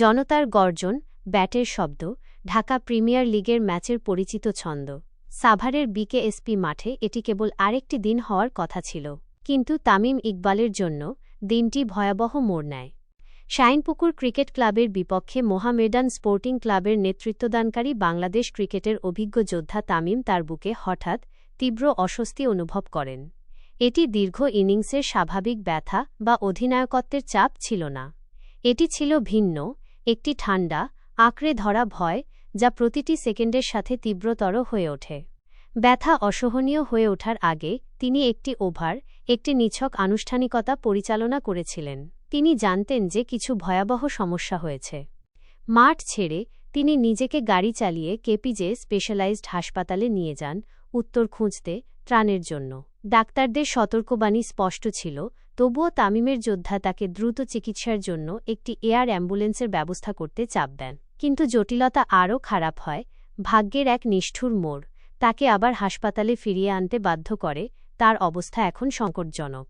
জনতার গর্জন, ব্যাটের শব্দ, ঢাকা প্রিমিয়ার লিগের ম্যাচের পরিচিত ছন্দ। সাভারের বিকেএসপি মাঠে এটি কেবল আরেকটি দিন হওয়ার কথা ছিল। কিন্তু তামিম ইকবালের জন্য দিনটি ভয়াবহ মোড় নেয়। শাইনপুকুর ক্রিকেট ক্লাবের বিপক্ষে মোহামেডান স্পোর্টিং ক্লাবের নেতৃত্বদানকারী বাংলাদেশ ক্রিকেটের অভিজ্ঞ যোদ্ধা তামিম তার বুকে হঠাৎ তীব্র অস্বস্তি অনুভব করেন। এটি দীর্ঘ ইনিংসের স্বাভাবিক ব্যথা বা অধিনায়কত্বের চাপ ছিল না। এটি ছিল ভিন্ন একটি ঠান্ডা আঁকড়ে ধরা ভয় যা প্রতিটি সেকেন্ডের সাথে তীব্রতর হয়ে ওঠে। ব্যথা অসহনীয় হয়ে ওঠার আগে তিনি একটি ওভার, একটি নিছক আনুষ্ঠানিকতা পরিচালনা করেছিলেন। তিনি জানতেন যে কিছু ভয়াবহ সমস্যা হয়েছে। মাঠ ছেড়ে তিনি নিজেকে গাড়ি চালিয়ে কেপিজে স্পেশালাইজড হাসপাতালে নিয়ে যান, উত্তর খুঁজতে, ত্রাণের জন্য। ডাক্তারদের সতর্কবাণী স্পষ্ট ছিল তবুও তামিমের যোদ্ধা তাকে দ্রুত চিকিৎসার জন্য একটি এয়ার অ্যাম্বুলেন্সের ব্যবস্থা করতে চাপ দেন। কিন্তু জটিলতা আরও খারাপ হয়, ভাগ্যের এক নিষ্ঠুর মোড়, তাকে আবার হাসপাতালে ফিরিয়ে আনতে বাধ্য করে, তার অবস্থা এখন সংকটজনক।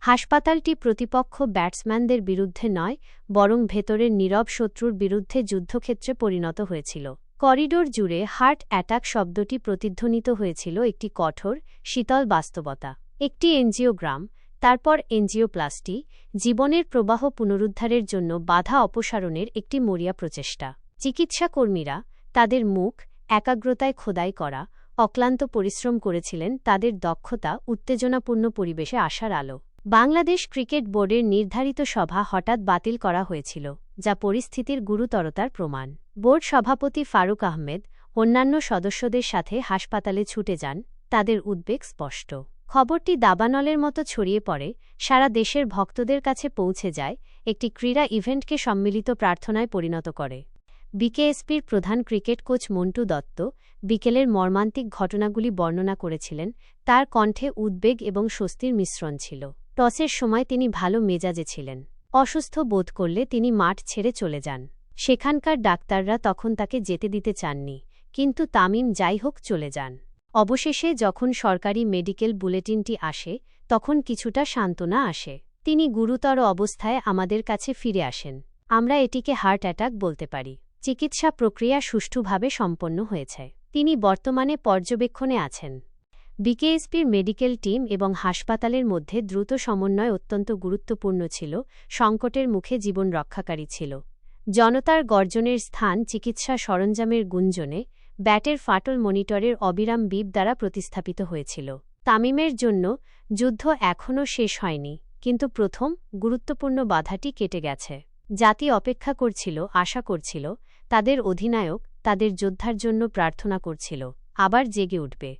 হাসপাতালটি প্রতিপক্ষ ব্যাটসম্যানদের বিরুদ্ধে নয়, বরং ভেতরের নীরব শত্রুর বিরুদ্ধে যুদ্ধক্ষেত্রে পরিণত হয়েছিল। করিডোর জুড়ে হার্ট অ্যাটাক শব্দটি প্রতিধ্বনিত হয়েছিল একটি কঠোর, শীতল বাস্তবতা। একটি এনজিওগ্রাম তারপর এনজিওপ্লাস্টি জীবনের প্রবাহ পুনরুদ্ধারের জন্য বাধা অপসারণের একটি মরিয়া প্রচেষ্টা। চিকিৎসাকর্মীরা তাদের মুখ একাগ্রতায় খোদাই করা, অক্লান্ত পরিশ্রম করেছিলেন তাদের দক্ষতা উত্তেজনাপূর্ণ পরিবেশে আসার আলো। বাংলাদেশ ক্রিকেট বোর্ডের নির্ধারিত সভা হঠাৎ বাতিল করা হয়েছিল, যা পরিস্থিতির গুরুতরতার প্রমাণ। বোর্ড সভাপতি ফারুক আহমেদ, অন্যান্য সদস্যদের সাথে হাসপাতালে ছুটে যান, তাদের উদ্বেগ স্পষ্ট। খবরটি দাবানলের মতো ছড়িয়ে পড়ে, সারা দেশের ভক্তদের কাছে পৌঁছে যায়, একটি ক্রীড়া ইভেন্টকে সম্মিলিত প্রার্থনায় পরিণত করে। বিকেএসপির প্রধান ক্রিকেট কোচ মন্টু দত্ত বিকেলের মর্মান্তিক ঘটনাগুলি বর্ণনা করেছিলেন, তার কণ্ঠে উদ্বেগ এবং স্বস্তির মিশ্রণ ছিল। টসের সময় তিনি ভালো মেজাজে ছিলেন। অসুস্থ বোধ করলে তিনি মাঠ ছেড়ে চলে যান। সেখানকার ডাক্তাররা তখন তাকে যেতে দিতে চাননি, কিন্তু তামিম যাই হোক চলে যান। অবশেষে যখন সরকারি মেডিকেল বুলেটিনটি আসে, তখন কিছুটা সান্ত্বনা আসে। তিনি গুরুতর অবস্থায় আমাদের কাছে ফিরে আসেন। আমরা এটিকে হার্ট অ্যাটাক বলতে পারি। চিকিৎসা প্রক্রিয়া সুষ্ঠুভাবে সম্পন্ন হয়েছে। তিনি বর্তমানে পর্যবেক্ষণে আছেন। বিকেএসপির মেডিকেল টিম এবং হাসপাতালের মধ্যে দ্রুত সমন্বয় অত্যন্ত গুরুত্বপূর্ণ ছিল, সংকটের মুখে জীবন রক্ষাকারী ছিল। জনতার গর্জনের স্থান চিকিৎসা সরঞ্জামের গুঞ্জনে ব্যাটের ফাটল মনিটরের অবিরাম বিপ দ্বারা প্রতিস্থাপিত হয়েছিল। তামিমের জন্য যুদ্ধ এখনও শেষ হয়নি, কিন্তু প্রথম গুরুত্বপূর্ণ বাধাটি কেটে গেছে। জাতি অপেক্ষা করছিল, আশা করছিল, তাদের অধিনায়ক তাদের যোদ্ধার জন্য প্রার্থনা করছিল, আবার জেগে উঠবে।